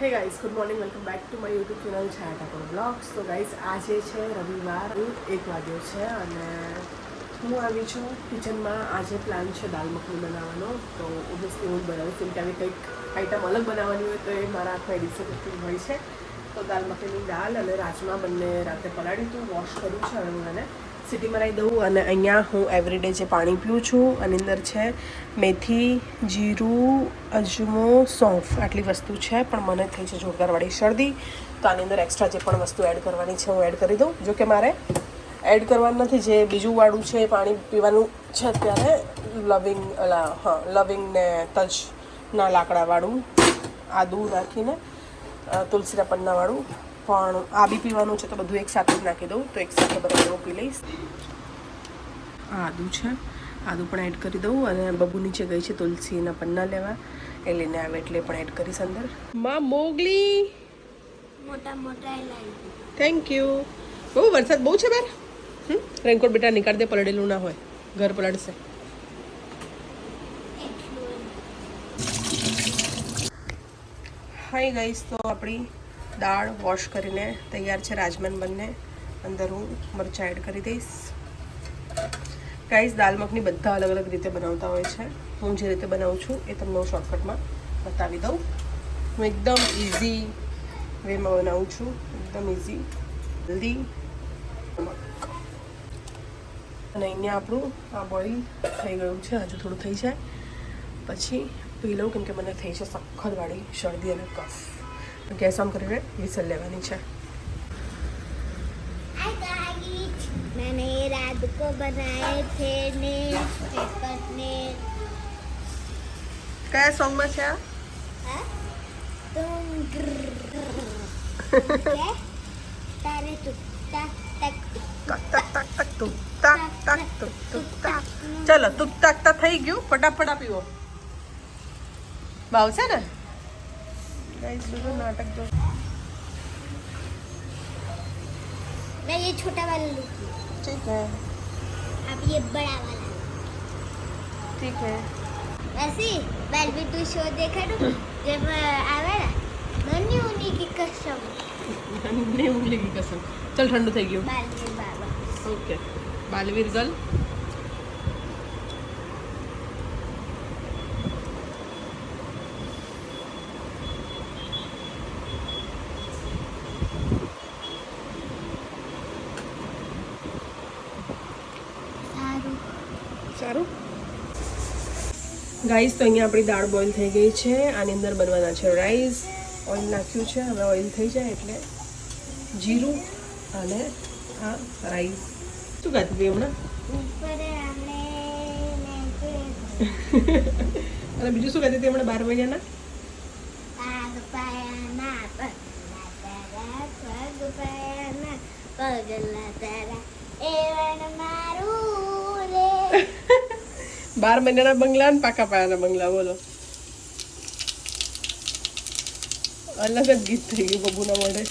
Hey guys good morning welcome back to my YouTube channel Chhaya Thakor blogs તો guys આજે છે રવિવાર એક વાગ્યો છે અને હું આવી છું કિચનમાં. આજે પ્લાન છે દાલ મખની બનાવવાનો. તો ઓબ્વિયસલી હું જ બનાવીશ, કેમ કે આવી કંઈક આઈટમ અલગ બનાવવાની હોય તો એ મારા હાથમાં કરતી હોય છે. તો દાલ મખનીની દાલ અને રાજમા બંને રાતે પલાળી હતું વોશ કર્યું છે હવે હું એને સિટીમાં રહી દઉં અને અહીંયા હું એવરીડે જે પાણી પીઉં છું આની અંદર છે મેથી, જીરું, અજમો, સોંફ આટલી વસ્તુ છે, પણ મને થઈ છે જોરદારવાળી શરદી. તો આની અંદર એક્સ્ટ્રા જે પણ વસ્તુ એડ કરવાની છે, હું એડ કરી દઉં. જો કે મારે એડ કરવાનું નથી, જે બીજું વાળું છે પાણી પીવાનું છે અત્યારે લવિંગ હા લવિંગ ને તજના લાકડાવાળું, આદું નાખીને તુલસી પન્નાવાળું. પણ આ બી પીવાનું છે તો બધું એક સાથે જ નાખી દઉં. તો એક સાથે બરાબર હું પી લઈશ. આદું છે. આદું પણ એડ કરી દઉં અને બબુ નીચે ગઈ છે તુલસીના પન્ના લેવા. એ લઈને આવે એટલે પણ એડ કરીશ અંદર. માં મોગલી. મોટા મોટા થેન્ક યુ બહુ વરસાદ બહુ છે બાર? હમ? રેનકોટ બેટા નીકાળ દે પલળેલું ના હોય. ઘર પલળશે. હાઈ ગઈશ તો આપણી દાળ વોશ કરીને તૈયાર છે રાજમાન બંને. અંદર હું મરચાં એડ કરી દઈશ. ગાઈઝ દાલ મખની બધા અલગ અલગ રીતે બનાવતા હોય છે. હું જે રીતે બનાવું છું એ તમને હું શોર્ટકટમાં બતાવી દઉં. હું એકદમ ઇઝી વેમાં બનાવું છું. એકદમ ઇઝી હલ્દી નમક અને અહીંયા આપણું આ બોઇલ થઈ ગયું છે. હજુ થોડું થઈ જાય. પછી પી લઉં કેમ કે મને થઈ છે સખતવાળી શરદી અને કફ. ગેસ ઓન કરીને વિસલ લેવાની છે हाय गाइस मैंने ये रात को बनाए थे ने पेपर ने કયા સોંગમાં છે આ हाँ? तुम क्या तारे टुकता तक તક તક તક તક તું તક તક તુક તુક તક ચલો તુક તક તક થઈ ગયું ફટાફટ પીવો ભાવશે ને ગાઈસ બધું નાટક જો मैं ये छोटा वाला लूंगी ઠીક હે अब ये बड़ा वाला ઠીક હે वैसे बेलबी टू शो देखा तो जब आवे ना बनी उन्हीं की कसम નહીં ઉંગલી કી કસમ ચલ ઠંડુ થઈ ગયું बालवीर बाबा ઓકે બાલવીર ગર્લ રાઈસ તો અહીંયા આપણી દાળ બોઇલ થઈ ગઈ છે. આની અંદર બનવાના છે રાઈસ ઓઇલ નાખ્યું છે. હવે ઓઇલ થઈ જાય એટલે જીરું અને આ રાઈસ શું ખાતી હતી હમણાં? અને બીજું શું ખાતી હતી હમણાં બાર વાગ્યાના? પગલા તારા એ મારું રે. બાર મહિનાના બંગલા અને પાકા પાયાના બંગલા, બોલો. અલગ જ ગીત થઈ ગયું બબુના મોઢે.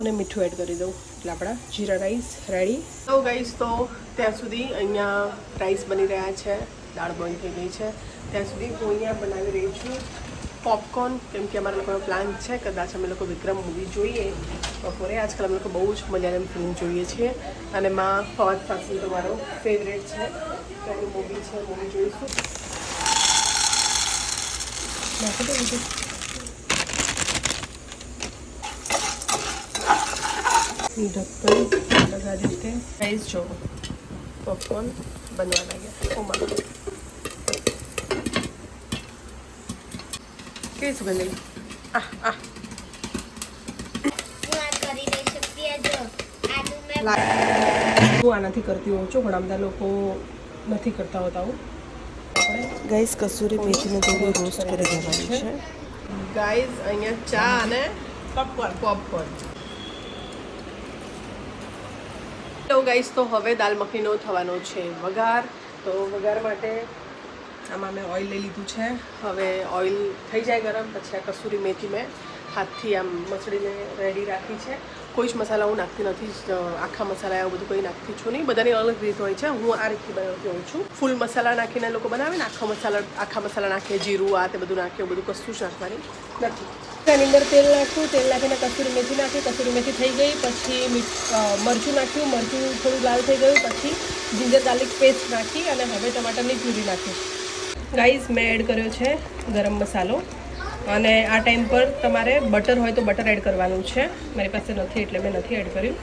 અને મીઠું એડ કરી દઉં, એટલે આપણા જીરા રાઈસ રેડી તો ગાઈસ તો ત્યાં સુધી અહીંયા રાઈસ બની રહ્યા છે, દાળ બોઇલ થઈ ગઈ છે. ત્યાં સુધી હું અહીંયા બનાવી રહી છું. પોપકોર્ન કેમ કે અમારા લોકોનો પ્લાન છે, કદાચ અમે લોકો વિક્રમ મૂવી જોઈએ. બપોરે આજકાલ અમે લોકો બહુ જ મજાની ફિલ્મ જોઈએ છીએ. અને માં ફવાદ ફાસીલ તો મારો ફેવરેટ છે. તો એની મૂવી છે મૂવી જોઈશું. નાખી દો બીજું ઢક્કન બધા રીતે રાઈસ જો પોપકોર્ન બનવા લાગ્યા ઓ માં કેવી સુગંધ આવી આ આ હું આનાથી કરતી હોઉં છું ઘણા બધા લોકો નથી કરતા હોતા હું. ગાઈસ કસૂરી મેથીને થોડું રોસ્ટ કરી દેવાનું છે. ગાઈસ અહીંયા ચા અને પોપકોર્ન પોપકોર્ન તો ગાઈસ તો હવે દાલ મખનીનો થવાનો છે વઘાર. તો વઘાર માટે આમાં મેં ઓઇલ લઈ લીધું છે. હવે ઓઇલ થઈ જાય ગરમ, પછી આ કસૂરી મેથી મેં હાથથી આમ મસળીને રેડી રાખી છે. કોઈ જ મસાલા હું નાખતી નથી આખા મસાલા એવું બધું કંઈ નાખતી છું નહીં. બધાની અલગ રીત હોય છે. હું આ રીતથી બનાવતી હોઉં છું. ફૂલ મસાલા નાખીને લોકો બનાવે ને, આખા મસાલા આખા મસાલા નાખે, જીરું, આ તે બધું નાખે બધું કશું જ નાખવાની નથી. તેની અંદર તેલ નાખ્યું, તેલ નાખીને કસૂરી મેથી નાખી. કસૂરી મેથી થઈ ગઈ, પછી મરચું નાખ્યું. મરચું થોડું લાલ થઈ ગયું, પછી જિંજર ગાર્લિક પેસ્ટ નાખી અને હવે ટમાટરની પ્યુરી નાખી. ગાઈઝ મેં એડ કર્યો છે ગરમ મસાલો. અને આ ટાઈમ પર તમારે બટર હોય તો બટર એડ કરવાનું છે. મારી પાસે નથી એટલે મેં નથી એડ કર્યું.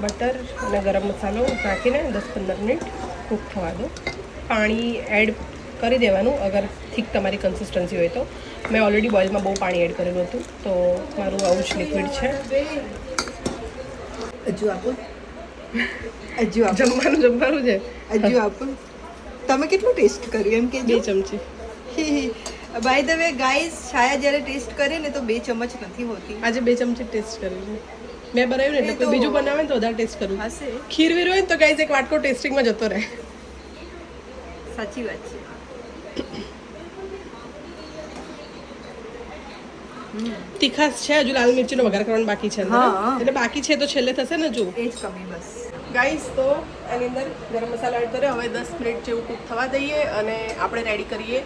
બટર અને ગરમ મસાલો નાખીને દસ પંદર મિનિટ કૂક થવા દો. પાણી એડ કરી દેવાનું અગર થીક તમારી કન્સિસ્ટન્સી હોય તો. મેં ઓલરેડી બોઇલમાં બહુ પાણી એડ કરેલું હતું તો મારું આવું જ લિક્વિડ છે. હજુ આપો. હજુ જમવાનું જમવાનું છે. હજુ આપો. તમે કેટલું ટેસ્ટ કર્યું એમ કે બે ચમચી. By the way guys Chhaya જ્યારે ટેસ્ટ કરે ને તો બે ચમચ નથી હોતી. આજે બે ચમચી ટેસ્ટ કર્યું છે. મેં બનાવ્યું ને એટલે એ કોઈ તો- બીજું બનાવે ને તો વધારે ટેસ્ટ કરું હશે. ખીર વીર હોય ને તો ગાઈઝ એક વાટકો ટેસ્ટિંગમાં જતો રહે. સાચી વાત છે. તીખાસ છે હજુ લાલ મિરચીનો વઘાર કરવાનો બાકી છે અંદર. હા. એટલે બાકી છે તો છેલ્લે થશે ને જો એ જ કમી બસ. ગાઈસ, તો એની અંદર ગરમ મસાલા એડ કર્યો. હવે દસ મિનિટ જેવું કૂક થવા દઈએ અને આપણે રેડી કરીએ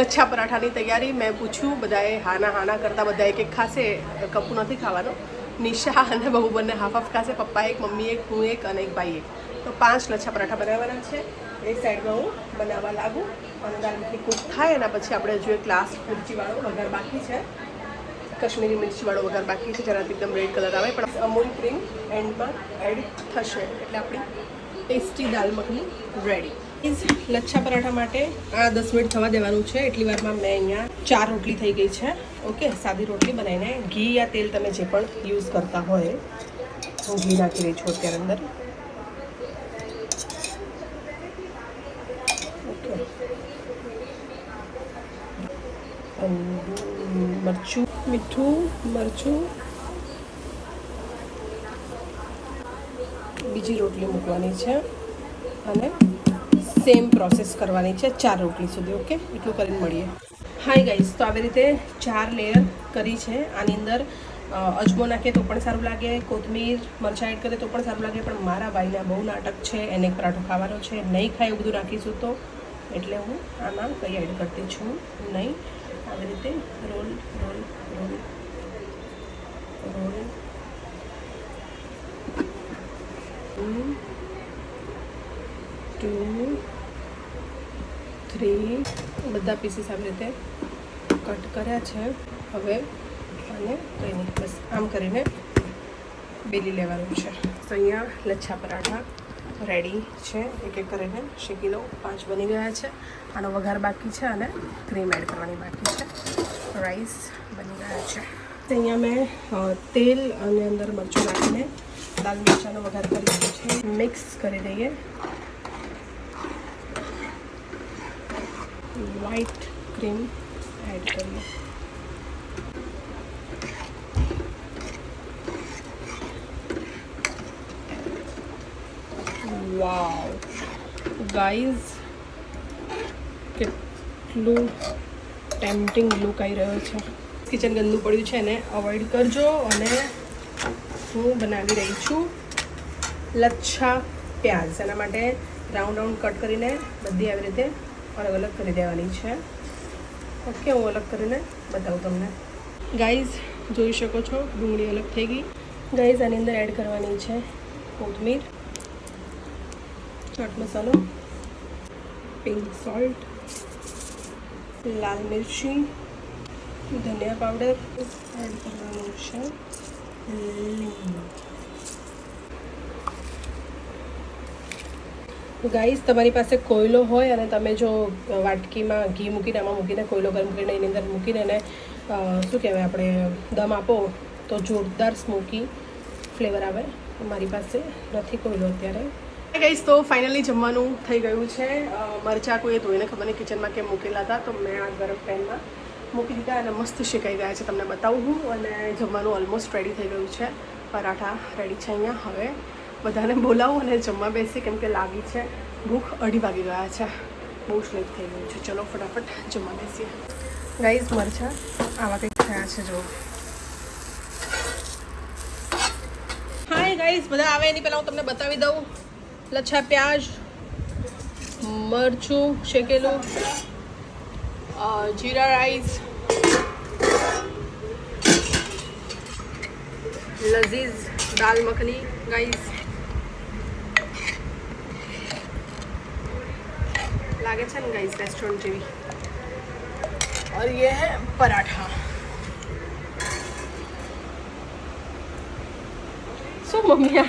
લચ્છા પરાઠાની તૈયારી. મેં પૂછ્યું, બધાએ હાના હાના કરતાં બધા એક એક ખાશે. કપુ નથી ખાવાનો. નિશા અને બહુ બંને હાફ હાફ ખાશે. પપ્પા એક, મમ્મી એક, હું એક અને એક ભાઈ એક. તો પાંચ લચ્છા પરાઠા બનાવવાના છે. એ સાઈડમાં હું બનાવવા લાગું અને દાળ કૂક થાય એના પછી આપણે હજુ એક લાસ્ટ મિરચીવાળો વઘાર બાકી છે. કશ્મીરી મિર્ચીવાળો વઘાર બાકી છે, જેનાથી એકદમ રેડ કલર આવે. પણ અમૂલ ક્રીમ એન્ડમાં એડ થશે. એટલે આપણી ટેસ્ટી દાલ મખની રેડી લચ્છા પરાઠા માટે આ દસ મિનિટ થવા દેવાનું છે. એટલી વારમાં મેં અહીંયા ચાર રોટલી થઈ ગઈ છે. ઓકે સાદી રોટલી બનાવીને ઘી યા તેલ તમે જે પણ યુઝ કરતા હોય, હું ઘી નાખી રહી છું અત્યારે અંદર. મરચું મીઠું, મરચું. બીજી રોટલી મૂકવાની છે અને સેમ પ્રોસેસ કરવાની છે ચાર રોટલી સુધી ઓકે એટલું કરીને મળીએ. હાય ગાઈઝ તો આવી રીતે ચાર લેયર કરી છે. આની અંદર અજમો નાખીએ તો પણ સારું લાગે, કોથમીર, મરચાં એડ કરીએ તો પણ સારું લાગે, પણ મારા ભાઈને બહુ નાટક છે, એને પરાઠો ખાવાનો છે. નહીં ખાય એવું બધું રાખીશું તો, એટલે હું આમાં કંઈ એડ કરતી છું નહીં. આવી રીતે roll roll roll roll two three બધા પીસીસ આવી રીતે કટ કર્યા છે. હવે અને કંઈ નહીં, બસ આમ કરીને બેલી લેવાનું છે. તો અહીંયા લચ્છા પરાઠા રેડી છે, એક એક કરીને શેકી દઉં પાંચ બની ગયા છે. આનો વઘાર બાકી છે અને ક્રીમ એડ કરવાની બાકી છે. રાઈસ બની ગયા છે. અહીંયા મેં તેલ અને અંદર મરચું નાખીને દાલ મરચાંનો વઘાર કરી દીધો છે. મિક્સ કરી દઈએ. વ્હાઈટ ક્રીમ એડ કરીએ. વાવ ગાઈઝ કેટલું ટેમ્પટિંગ લુક આવી રહ્યો છે. કિચન ગંદુ પડ્યું છે એને અવોઇડ કરજો અને હું બનાવી રહી છું લચ્છા પ્યાઝ. એના માટે રાઉન્ડ રાઉન્ડ કટ કરીને બધી આવી રીતે અલગ અલગ કરી દેવાની છે. ઓકે, હું અલગ કરીને બતાવું તમને. ગાઈઝ જોઈ શકો છો ડુંગળી અલગ થઈ ગઈ. ગાઈઝ આની અંદર એડ કરવાની છે કોથમીર. ચાટ મસાલો પિંક સોલ્ટ લાલ મિરચી, ધનિયા પાવડર એડ કરવાનું છે ગાઈસ તમારી પાસે કોયલો હોય અને તમે જો વાટકીમાં ઘી મૂકીને, આમાં મૂકીને, કોયલો ગરમ કરીને, એની અંદર મૂકીને એને શું કહેવાય આપણે, દમ આપો, તો જોરદાર સ્મોકી ફ્લેવર આવે. મારી પાસે નથી કોયલો અત્યારે. ગાઈસ તો ફાઇનલી જમવાનું થઈ ગયું છે. મરચાં કોઈએ ધોઈને ખબર નહીં કિચનમાં કેમ મૂકેલા હતા, તો મેં આ ગરમ પેનમાં મૂકી દીધા અને મસ્ત શેકાઈ ગયા છે, તમને બતાવું હું. અને જમવાનું ઓલમોસ્ટ રેડી થઈ ગયું છે. પરાઠા રેડી છે અહીંયા. હવે બધાને બોલાવું અને જમવા બેસી, કેમ કે લાગી છે ભૂખ, અઢી વાગી ગયા છે. બહુ જ લેટ થઈ ગયું છે. ચલો ફટાફટ જમવા બેસીએ. ગાઈઝ મરચાં આવા કંઈક થયા છે જો ગાઈઝ બધા આવે એની પહેલાં હું તમને બતાવી દઉં. लच्छा प्याज मरचू शेकेलो और जीरा राइस लजीज दाल मखनी गाइस। लागे छन गाइस रेस्टोरेंट टी वी और ये है पराठा। सो so, मम्मिया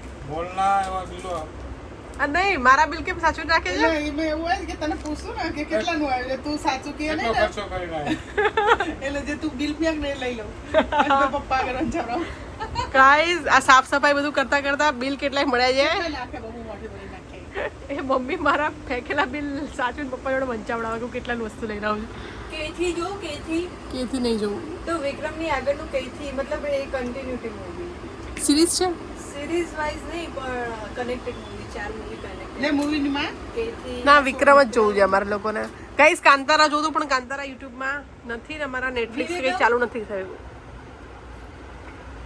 એવા બિલો નહીં મારા બિલ કેમ સાચું રાખે છે? એટલે એવું હોય કે તને પૂછું ને કે કેટલાનું આવ્યું એટલે તું સાચું કહે નહીં ખર્ચો કરીને એટલે જે તું બિલ ને લઈ લઉં અને પપ્પા આ સાફ સફાઈ બધું કરતા કરતા બિલ કેટલાય મળ્યા છે? કેટલા નાખે બહુ મોટી બધી નાખે. એ મમ્મી મારા ફેંકેલા બિલ સાચું પપ્પા જોડે વંચાવડાવે કે હું કેટલાની વસ્તુ લઈને આવું છું. કઈથી જો કઈથી કેથી નહીં જોઉં? તો વિક્રમની આગળનું કેથી? મતલબ એ કન્ટિન્યુટી મૂવી સિરીઝ છે? સિરીઝ વાઇઝ નહીં પણ કનેક્ટેડ મૂવી ચાર મૂવી કનેક્ટેડ એટલે મૂવીની માં કઈથી ના વિક્રમ જ જોવું છે અમારા લોકોને ગાઈસ કાંતારા જોતું પણ કાંતારા યુટ્યુબમાં નથી ને અમારા નેટફ્લિક્સ કંઈ ચાલુ નથી થયું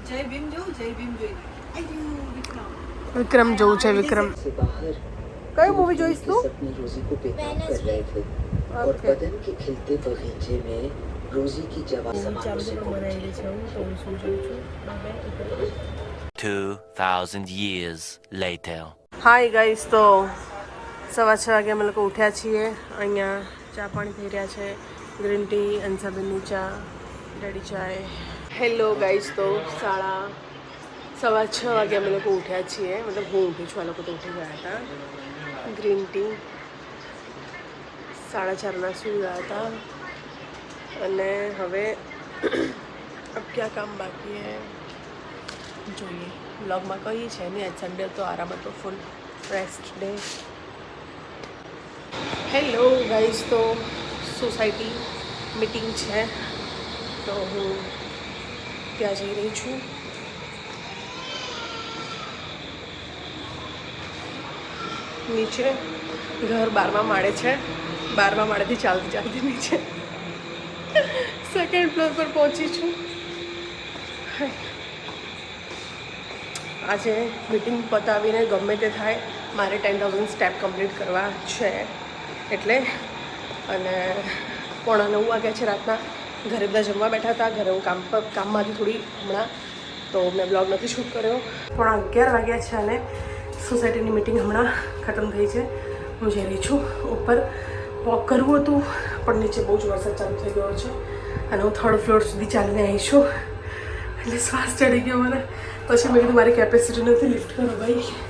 જય ભીમ જોઉં જય ભીમ જોઈ આયુ વિક્રમ વિક્રમ જોવું છે વિક્રમ से बाहर કયું મૂવી જોઈશ તું अपनी रोजी को बेताब कर रहे थे और Okay. बदन के खिलते बगीचे में रोजी की जवा समानों से पहुंची 2,000 years later. હાય ગાઈસ તો સવા છ વાગે અમે લોકો ઉઠ્યા છીએ. અહીંયા ચા પાણી થઈ રહ્યા છે. ગ્રીન ટી અંસાબેનની ચા ડેડી ચાય હેલો ગાઈસ તો સાડા સવા છ વાગે અમે લોકો ઉઠ્યા છીએ. મતલબ હું ઉઠી છું આ લોકો તો ઉઠી ગયા હતા. ગ્રીન ટી સાડા ચારના સુઈ ગયા હતા. અને હવે અબ ક્યાં કામ બાકી હે? જોઈએ. વ્લોગમાં કહીએ છે નહીં, આજ સન્ડે તો આરામ હતો full rest day hello guys તો સોસાયટી મીટિંગ છે. તો હું ત્યાં જઈ રહી છું. નીચે ઘર બારમા માળે છે. બારમા માળેથી ચાલતી ચાલતી નીચે સેકન્ડ ફ્લોર પર પહોંચી છું. આજે મિટિંગ પતાવીને ગમે તે થાય, મારે ટેન થાઉઝન્ડ સ્ટેપ કમ્પ્લીટ કરવા છે. એટલે, અને પોણા નવ વાગ્યા છે રાતના. ઘરે બધા જમવા બેઠા હતા, ઘરે હું કામ પર, કામમાંથી થોડી હમણાં, તો મેં બ્લોગ નથી શૂટ કર્યો. પોણા અગિયાર વાગ્યા છે અને સોસાયટીની મિટિંગ હમણાં ખતમ થઈ છે. હું જઈ રહી છું, ઉપર વોક કરવું હતું, પણ નીચે બહુ જ વરસાદ ચાલુ થઈ ગયો છે. અને હું થર્ડ ફ્લોર સુધી ચાલીને આવી છું. એટલે શ્વાસ ચડી ગયો મને. પછી મેં કીધું મારી કેપેસિટી નથી લિફ્ટ કરો ભાઈ.